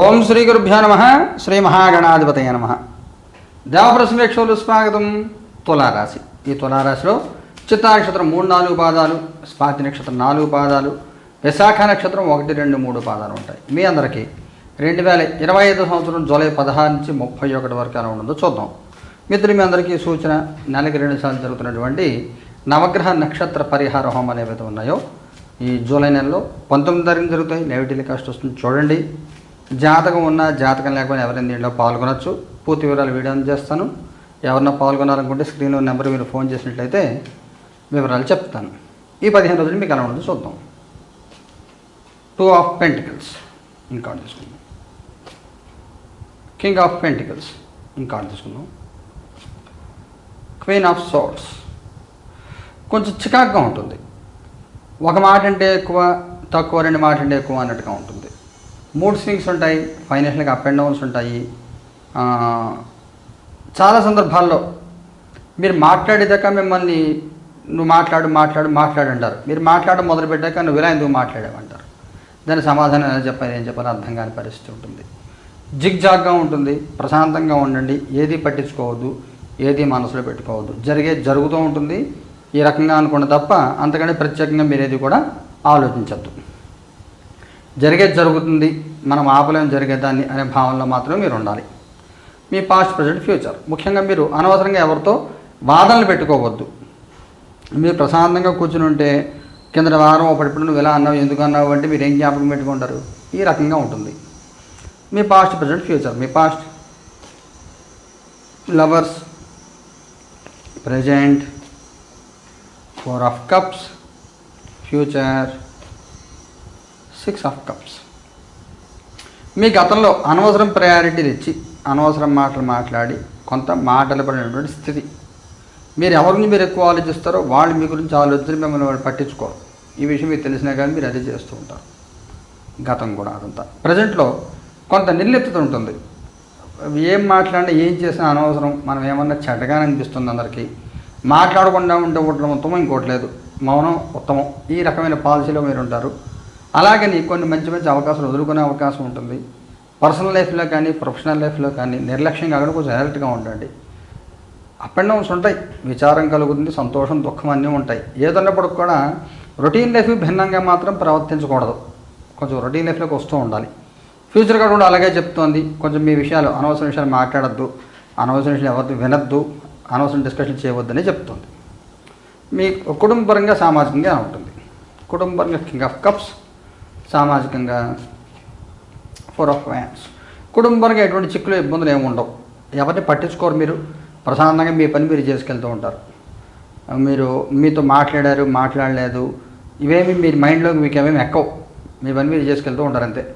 ఓం శ్రీ గురుభ్యో నమ శ్రీ మహాగణాధిపతయ నమ. దేవప్రసమేక్షలు స్వాగతం తులారాశి. ఈ తులారాశిలో చిత్తానక్షత్రం మూడు నాలుగు పాదాలు స్వాతి నక్షత్రం నాలుగు పాదాలు విశాఖ నక్షత్రం ఒకటి రెండు మూడు పాదాలు ఉంటాయి. మీ అందరికీ రెండు వేల ఇరవై ఐదు సంవత్సరం జూలై పదహారు నుంచి ముప్పై ఒకటి వరకు ఎలా ఉండదో చూద్దాం. మిత్రులు మీ అందరికీ సూచన నెలకి రెండు సార్లు జరుగుతున్నటువంటి నవగ్రహ నక్షత్ర పరిహార హోమాలు ఏవైతే ఉన్నాయో ఈ జూలై నెలలో పంతొమ్మిది తారీఖు జరుగుతాయి. నెగిటివ్ కాస్ట్ వస్తుంది. చూడండి. జాతకం ఉన్న జాతకం లేకపోయినా ఎవరైనా దీంట్లో పాల్గొనొచ్చు. పూర్తి వివరాలు వీడియో అందజేస్తాను ఎవరన్నా పాల్గొనాలనుకుంటే స్క్రీన్లో నెంబర్ మీరు ఫోన్ చేసినట్లయితే వివరాలు చెప్తాను. ఈ పదిహేను రోజులు మీకు ఎలా ఉండదు చూద్దాం. టూ ఆఫ్ పెంటికల్స్ ఇంకా తీసుకుందాం. కింగ్ ఆఫ్ పెంటికల్స్ ఇంకా తీసుకుందాం. క్వీన్ ఆఫ్ సోర్ట్స్ కొంచెం చికాక్గా ఉంటుంది. ఒక మాట అంటే ఎక్కువ తక్కువ రెండు మాట అంటే ఎక్కువ అన్నట్టుగా ఉంటుంది. మూడ్ స్వింగ్స్ ఉంటాయి ఫైనాన్షియల్గా అప్ అండ్ డౌన్స్ ఉంటాయి. చాలా సందర్భాల్లో మీరు మాట్లాడేదాకా మిమ్మల్ని నువ్వు మాట్లాడు మాట్లాడు మాట్లాడు అంటారు. మీరు మాట్లాడడం మొదలుపెట్టాక నువ్వు ఇలా ఎందుకు మాట్లాడావంటారు దాని సమాధానం ఎలా చెప్పాలి ఏం చెప్పాలి అర్థం కాని పరిస్థితి ఉంటుంది. జిగ్జాగ్గా ఉంటుంది ప్రశాంతంగా ఉండండి ఏది పట్టించుకోవద్దు ఏది మనసులో పెట్టుకోవద్దు. జరిగే జరుగుతూ ఉంటుంది ఈ రకంగా అనుకున్న తప్ప అంతకంటే ప్రత్యేకంగా మీరు ఏది కూడా ఆలోచించద్దు. జరిగేది జరుగుతుంది మనం ఆపలేం జరిగేదాన్ని అనే భావనలో మాత్రమే మీరు ఉండాలి. మీ పాస్ట్ ప్రజెంట్ ఫ్యూచర్ ముఖ్యంగా మీరు అనవసరంగా ఎవరితో వాదనలు పెట్టుకోవద్దు. మీరు ప్రశాంతంగా కూర్చుని ఉంటే కింద వారం ఒకప్పుడు నువ్వు ఎలా అన్నావు ఎందుకు అన్నావు అంటే మీరు ఏం జ్ఞాపకం పెట్టుకుంటారు? ఈ రకంగా ఉంటుంది. మీ past present future me past lovers present four of cups future six of cups. మీ గతంలో అనవసరం ప్రయారిటీలు ఇచ్చి అనవసరం మాటలు మాట్లాడి కొంత మాటలు పడినటువంటి స్థితి. మీరు ఎవరిని మీరు ఎక్కువ ఆలోచిస్తారో వాళ్ళు మీ గురించి ఆలోచించి మిమ్మల్ని వాళ్ళు పట్టించుకోరు. ఈ విషయం మీకు తెలిసినా కానీ మీరు అదే చేస్తూ ఉంటారు. గతం కూడా అదంతా. ప్రజెంట్లో కొంత నిర్లిప్తత ఉంటుంది. ఏం మాట్లాడినా ఏం చేసినా అనవసరం. మనం ఏమన్నా చెడ్డగా అనిపిస్తుంది అందరికీ. మాట్లాడకుండా ఉంటే ఉండడం ఉత్తమం ఇంకోటి లేదు. మౌనం ఉత్తమం. ఈ రకమైన పాలసీలో మీరు ఉంటారు అలాగని కొన్ని మంచి మంచి అవకాశాలు వదులుకునే అవకాశం ఉంటుంది. పర్సనల్ లైఫ్లో కానీ ప్రొఫెషనల్ లైఫ్లో కానీ నిర్లక్ష్యం కాకుండా కొంచెం అలర్ట్గా ఉండండి. అప్ అండ్ డౌన్స్ ఉంటాయి. విచారం కలుగుతుంది సంతోషం దుఃఖం అన్నీ ఉంటాయి. ఏదన్నప్పుడు కూడా రొటీన్ లైఫ్ భిన్నంగా మాత్రం ప్రవర్తించకూడదు. కొంచెం రొటీన్ లైఫ్లోకి వస్తూ ఉండాలి. ఫ్యూచర్ కూడా కూడా అలాగే చెప్తోంది. కొంచెం మీ విషయాలు అనవసర విషయాలు మాట్లాడద్దు. అనవసర విషయాలు ఎవరితో వినద్దు. అనవసరం డిస్కషన్ చేయవద్దని చెప్తుంది. మీ కుటుంబపరంగా సామాజికంగా ఉంటుంది. కుటుంబపరంగా కింగ్ ఆఫ్ కప్స్ సామాజికంగా ఫోర్ ఆఫ్ వ్యాన్స్. కుటుంబానికి ఎటువంటి చిక్కులు ఇబ్బందులు ఏమి ఉండవు. ఎవరిని పట్టించుకోరు మీరు. ప్రశాంతంగా మీ పని మీరు చేసుకెళ్తూ ఉంటారు. మీరు మీతో మాట్లాడారు మాట్లాడలేదు. ఇవేమి మీరు మైండ్లోకి మీకు ఏమేమి ఎక్కవు. మీ పని మీరు చేసుకెళ్తూ ఉంటారు అంతే.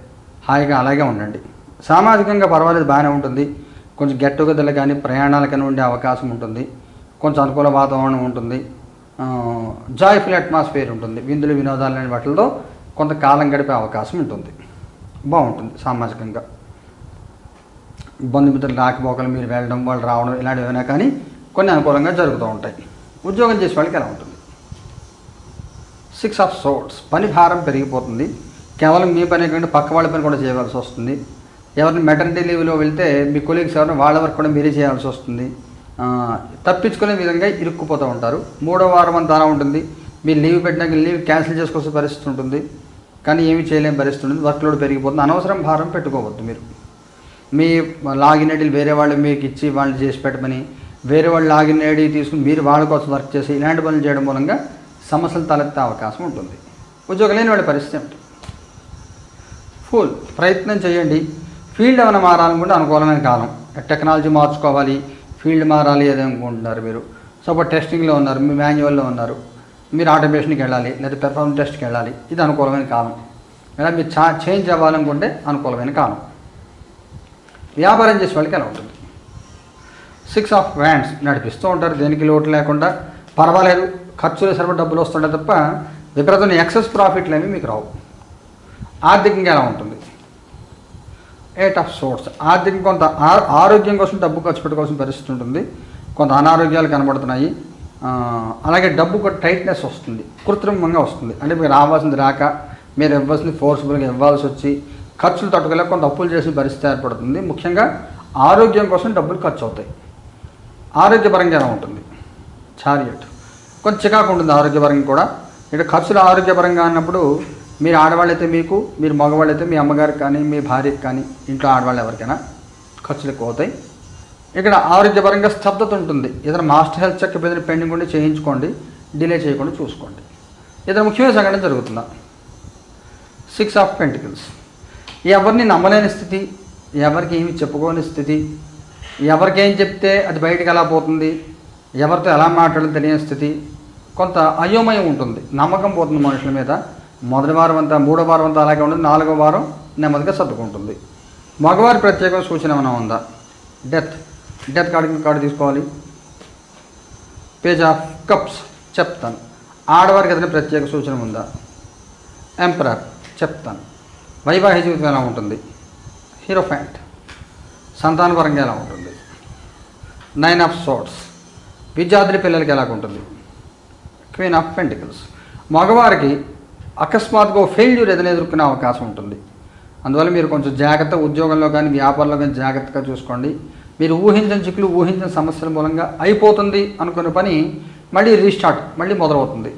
హాయిగా అలాగే ఉండండి. సామాజికంగా పర్వాలేదు బాగానే ఉంటుంది. కొంచెం గెట్ టుగెదర్లు కానీ ప్రయాణాలకని ఉండే అవకాశం ఉంటుంది. కొంచెం అనుకూల వాతావరణం ఉంటుంది. జాయ్ఫుల్ అట్మాస్ఫియర్ ఉంటుంది. విందులు వినోదాలు అనే వాటితో కొంతకాలం గడిపే అవకాశం ఉంటుంది. బాగుంటుంది సామాజికంగా. బంధుమిత్రులు రాకపోకలు మీరు వెళ్ళడం వాళ్ళు రావడం ఇలాంటివి ఏమైనా కానీ కొన్ని అనుకూలంగా జరుగుతూ ఉంటాయి. ఉద్యోగం చేసే వాళ్ళకి ఎలా ఉంటుంది? సిక్స్ ఆఫ్ సోర్ట్స్ పని భారం పెరిగిపోతుంది. కేవలం మీ పని కంటే పక్క వాళ్ళ పని కూడా చేయవలసి వస్తుంది. ఎవరిని మెటర్నిటీ లీవ్లో వెళ్తే మీ కొలీగ్స్ ఎవరైనా వాళ్ళ వరకు కూడా మీరే చేయాల్సి వస్తుంది. తప్పించుకునే విధంగా ఇరుక్కుపోతూ ఉంటారు. మూడో వారం అంతా ఉంటుంది. మీరు లీవ్ పెట్టినాక లీవ్ క్యాన్సిల్ చేసుకోవాల్సిన పరిస్థితి ఉంటుంది. కానీ ఏమి చేయలేని పరిస్థితి ఉంటుంది వర్క్ లోడ్ పెరిగిపోతుంది అనవసరం భారం పెట్టుకోవద్దు మీరు. మీ లాగిన్ ఐడీలు వేరే వాళ్ళు మీకు ఇచ్చి వాళ్ళు చేసి పెట్టమని వేరే వాళ్ళు లాగిన్ ఐడి తీసుకుని మీరు వాళ్ళ కోసం వర్క్ చేసి ఇలాంటి పనులు చేయడం మూలంగా సమస్యలు తలెత్తే అవకాశం ఉంటుంది. ఉద్యోగం లేని వాళ్ళ పరిస్థితి ఏమిటి? ఫుల్ ప్రయత్నం చేయండి. ఫీల్డ్ ఏమైనా మారాలనుకుంటే అనుకూలమైన కాలం. టెక్నాలజీ మార్చుకోవాలి. ఫీల్డ్ మారాలి అదే అనుకుంటున్నారు మీరు. సపోజ్ టెస్టింగ్లో ఉన్నారు మీ మాన్యువల్లో ఉన్నారు. మీరు ఆటోమేషన్కి వెళ్ళాలి లేదా పెర్ఫార్మెన్స్ టెస్ట్కి వెళ్ళాలి ఇది అనుకూలమైన కాలం. లేదా మీరు చా చేంజ్ అవ్వాలనుకుంటే అనుకూలమైన కాలం. వ్యాపారం చేసే వాళ్ళకి ఎలా ఉంటుంది? సిక్స్ ఆఫ్ వ్యాండ్స్ నడిపిస్తూ ఉంటారు దేనికి లోటు లేకుండా. పర్వాలేదు ఖర్చులు సరిపడ డబ్బులు వస్తుండే తప్ప విపరీతమైన ఎక్సెస్ ప్రాఫిట్లు ఏమి మీకు రావు. ఆర్థికంగా ఎలా ఉంటుంది? ఎయిట్ ఆఫ్ సోర్స్ ఆర్థికంగా కొంత ఆరోగ్యం కోసం డబ్బు ఖర్చు పెట్టుకోవాల్సిన పరిస్థితి ఉంటుంది. కొంత అనారోగ్యాలు కనబడుతున్నాయి. అలాగే డబ్బు కూడా టైట్నెస్ వస్తుంది కృత్రిమంగా వస్తుంది. అంటే మీరు రావాల్సింది రాక మీరు ఇవ్వాల్సింది ఫోర్స్ఫుల్గా ఇవ్వాల్సి వచ్చి ఖర్చులు తట్టుకోలేక కొంత అప్పులు చేసిన పరిస్థితి ఏర్పడుతుంది. ముఖ్యంగా ఆరోగ్యం కోసం డబ్బులు ఖర్చు అవుతాయి. ఆరోగ్యపరంగా ఎలా ఉంటుంది. చారియట్. కొంచెం చికాకు ఉంటుంది ఆరోగ్యపరంగా కూడా. ఇక్కడ ఖర్చులు ఆరోగ్యపరంగా అన్నప్పుడు మీరు ఆడవాళ్ళైతే మీకు మీరు మగవాళ్ళైతే మీ అమ్మగారికి కానీ మీ భార్యకి కానీ ఇంట్లో ఆడవాళ్ళు ఎవరికైనా ఖర్చులు ఎక్కువ అవుతాయి. ఇక్కడ ఆరోగ్యపరంగా స్తబ్దత ఉంటుంది. ఏదైనా మాస్టర్ హెల్త్ చెక్ ఏదైనా పెండింగ్ ఉండి చేయించుకోండి డిలే చేయకుండా చూసుకోండి. ఏదైనా ముఖ్యమైన సంఘటన జరుగుతుందా? సిక్స్ ఆఫ్ పెంటికల్స్ ఎవరిని నమ్మలేని స్థితి ఎవరికి ఏమి చెప్పుకోని స్థితి ఎవరికి ఏం చెప్తే అది బయటకు ఎలా పోతుంది ఎవరితో ఎలా మాట్లాడాలో తెలియని స్థితి కొంత అయోమయం ఉంటుంది. నమ్మకం పోతుంది మనుషుల మీద. మొదటి వారం అంతా మూడో వారం అంతా అలాగే ఉంటుంది. నాలుగో వారం నెమ్మదిగా సర్దుకుంటుంది. మగవారి ప్రత్యేక సూచన ఏమైనా ఉందా? డెత్ డెత్ కార్డు కార్డు తీసుకోవాలి. పేజ్ ఆఫ్ కప్స్ చెప్తాను. ఆడవారికి ఏదైనా ప్రత్యేక సూచన ఉందా? ఎంపరర్ చెప్తాను. వైవాహిక జీవితం ఎలా ఉంటుంది? Hierophant. సంతానపరంగా ఎలా ఉంటుంది? నైన్ ఆఫ్ సోట్స్ విద్యార్థి పిల్లలకి ఎలా ఉంటుంది? Queen of pentacles. మగవారికి అకస్మాత్తుగా ఫెయిల్యూర్ ఏదైనా ఎదుర్కొనే అవకాశం ఉంటుంది. అందువల్ల మీరు కొంచెం జాగ్రత్త ఉద్యోగంలో కానీ వ్యాపారంలో కానీ జాగ్రత్తగా చూసుకోండి. మీరు ఊహించని చిక్కులు ఊహించని సమస్యల మూలంగా అయిపోతుంది అనుకున్న పని మళ్ళీ రీస్టార్ట్ మళ్ళీ మొదలవుతుంది.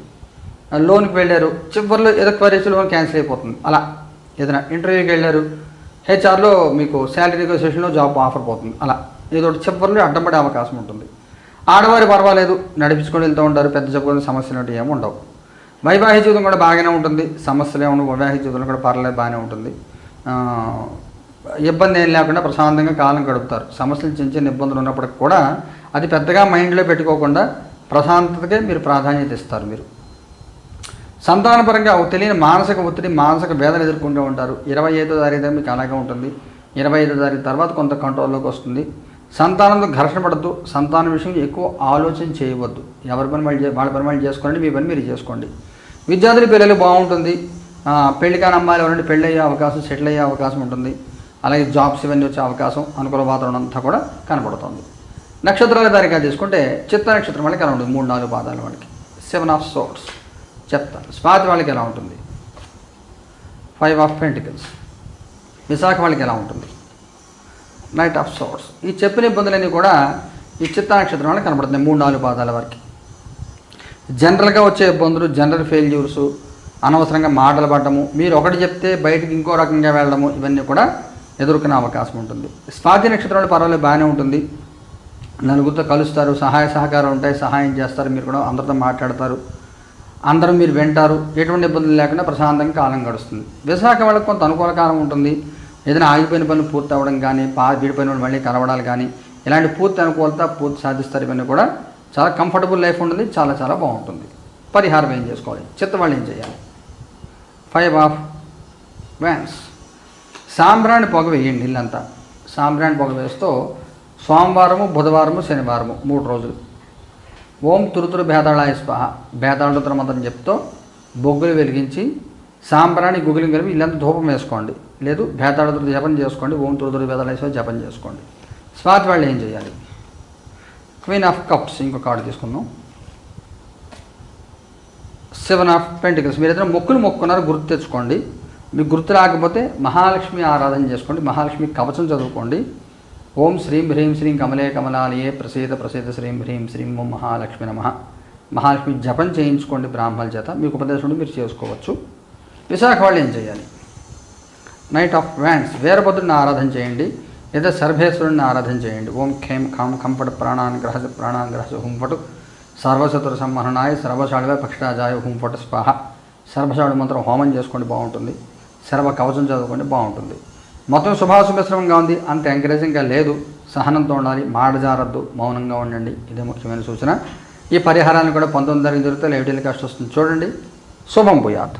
లోన్కి వెళ్ళారు చివరిలో ఏదో క్వరీస్ లోన్ క్యాన్సిల్ అయిపోతుంది. అలా ఏదైనా ఇంటర్వ్యూకి వెళ్ళారు హెచ్ఆర్లో మీకు శాలరీ నెగోసియేషన్లో జాబ్ ఆఫర్ పోతుంది. అలా ఏదో ఒకటి చివరిలో అడ్డం పడే అవకాశం ఉంటుంది. ఆడవారు పర్వాలేదు నడిపించుకొని వెళ్తూ ఉంటారు పెద్ద చెప్పుకునే సమస్యలు అంటే ఏమి ఉండవు. వైవాహిక జీవితం కూడా బాగానే ఉంటుంది సమస్యలు ఏమి వైవాహిక జీవితంలో కూడా పర్లేదు బాగానే ఉంటుంది. ఇబ్బంది ఏం లేకుండా ప్రశాంతంగా కాలం గడుపుతారు. సమస్యలు చిన్న చిన్న ఇబ్బందులు ఉన్నప్పటికి కూడా అది పెద్దగా మైండ్లో పెట్టుకోకుండా ప్రశాంతతకే మీరు ప్రాధాన్యత ఇస్తారు మీరు. సంతానపరంగా తెలియని మానసిక ఒత్తిడి మానసిక వేదన ఎదుర్కొంటూ ఉంటారు. ఇరవై ఐదో తారీఖు మీకు అలాగే ఉంటుంది. ఇరవై ఐదో తారీఖు తర్వాత కొంత కంట్రోల్లోకి వస్తుంది. సంతానంతో ఘర్షణ పడద్దు. సంతానం విషయం ఎక్కువ ఆలోచన చేయవద్దు. ఎవరి పని వాళ్ళు వాళ్ళ పని వాళ్ళు చేసుకోండి మీ పని మీరు చేసుకోండి. విద్యార్థుల పిల్లలు బాగుంటుంది. పెళ్ళి కాని అమ్మాయిలు ఎవరంటే పెళ్ళి అయ్యే అవకాశం సెటిల్ అయ్యే అవకాశం ఉంటుంది. అలాగే జాబ్స్ ఇవన్నీ వచ్చే అవకాశం అనుకూల వాతావరణం అంతా కూడా కనపడుతుంది నక్షత్రాల వారిగా తీసుకుంటే చిత్త నక్షత్రం వాళ్ళకి ఎలా ఉంటుంది? మూడు నాలుగు పాదాల వాళ్ళకి. సెవెన్ ఆఫ్ సోర్స్ చెప్తాను స్వాతి వాళ్ళకి ఎలా ఉంటుంది? ఫైవ్ ఆఫ్ పెంటికల్స్ విశాఖ వాళ్ళకి ఎలా ఉంటుంది? నైట్ ఆఫ్ సోర్స్ ఈ చెప్పిన ఇబ్బందులన్నీ కూడా ఈ చిత్త నక్షత్రం వాళ్ళకి కనపడుతున్నాయి మూడు నాలుగు పాదాల వరకు. జనరల్గా వచ్చే ఇబ్బందులు జనరల్ ఫెయిల్యూర్స్ అనవసరంగా మాటలు పడటము మీరు ఒకటి చెప్తే బయటకు ఇంకో రకంగా వెళ్ళడము ఇవన్నీ కూడా ఎదుర్కొనే అవకాశం ఉంటుంది. స్వాతి నక్షత్రం పర్వాలేదు బాగానే ఉంటుంది. నలుగురితో కలుస్తారు సహాయ సహకారం ఉంటాయి సహాయం చేస్తారు మీరు కూడా అందరితో మాట్లాడతారు అందరూ మీరు వింటారు ఎటువంటి ఇబ్బందులు లేకుండా ప్రశాంతంగా కాలం గడుస్తుంది. విశాఖ వాళ్ళకి కొంత అనుకూల కాలం ఉంటుంది. ఏదైనా ఆగిపోయిన పనులు పూర్తి అవ్వడం కానీ పా విడిపోయిన వాళ్ళు మళ్ళీ కలవడాలు కానీ ఇలాంటి పూర్తి అనుకూలత పూర్తి సాధిస్తారు ఇవన్నీ కూడా చాలా కంఫర్టబుల్ లైఫ్ ఉంటుంది చాలా చాలా బాగుంటుంది. పరిహారం ఏం చేసుకోవాలి? చిత్త వాళ్ళు ఏం చేయాలి? ఫైవ్ ఆఫ్ వ్యాన్స్ సాంబ్రాణి పొగ వేయండి ఇల్లంతా. సాంబ్రాణి పొగ వేస్తూ సోమవారము బుధవారము శనివారము మూడు రోజులు. ఓం తురుతురు భేదాళాయ స్వాహ. భేదాళుతర మంత్రం చెప్తూ బొగ్గులు వెలిగించి సాంబ్రాణి గుగ్గులు కలిపి ఇల్లంతా ధూపం వేసుకోండి. లేదు భేదాళుతురు జపం చేసుకోండి ఓం తురుతురు భేదాళాయ స్వాహ జపం చేసుకోండి. స్వాతి వాళ్ళు ఏం చేయాలి? క్వీన్ ఆఫ్ కప్స్ ఇంకో కార్డు తీసుకుందాం. Seven of pentacles. మీరు ఏదైనా మొక్కులు మొక్కున్నారు గుర్తు తెచ్చుకోండి. మీకు గుర్తు రాకపోతే మహాలక్ష్మి ఆరాధన చేసుకోండి. మహాలక్ష్మి కవచం చదువుకోండి. ఓం శ్రీం హ్రీం శ్రీం కమలే కమలాలయే ప్రసీద ప్రసీద శ్రీం హ్రీం శ్రీం ఓం మహాలక్ష్మి నమ. మహాలక్ష్మి జపం చేయించుకోండి బ్రాహ్మణుల చేత. మీకు ఉపదేశం మీరు చేసుకోవచ్చు. విశాఖ వాళ్ళు ఏం చేయాలి? నైట్ ఆఫ్ వ్యాన్స్ వీరభద్రుడిని ఆరాధన చేయండి. లేదా సర్వేశ్వరుడిని ఆరాధన చేయండి. ఓం ఖేం ఖాం కంపట ప్రాణానుగ్రహ ప్రాణానుగ్రహ హుంపటు సర్వశత్రు సంహరణాయ సర్వశాళివ పక్షిరాజాయ హుంపట స్వాహ. సర్వశాళి మంత్రం హోమం చేసుకోండి. బాగుంటుంది. శరవ కవచం చదువుకుంటే బాగుంటుంది. మొత్తం శుభాశుభశ్రమంగా ఉంది అంత ఎంకరేజింగ్గా లేదు. సహనంతో ఉండాలి మాడజారద్దు మౌనంగా ఉండండి. ఇదే ముఖ్యమైన సూచన. ఈ పరిహారాన్ని కూడా పంతొమ్మిది తారీఖు జరిగితే లైవ్ టెలికాస్ట్ వస్తుంది. చూడండి. శుభం పోయాత్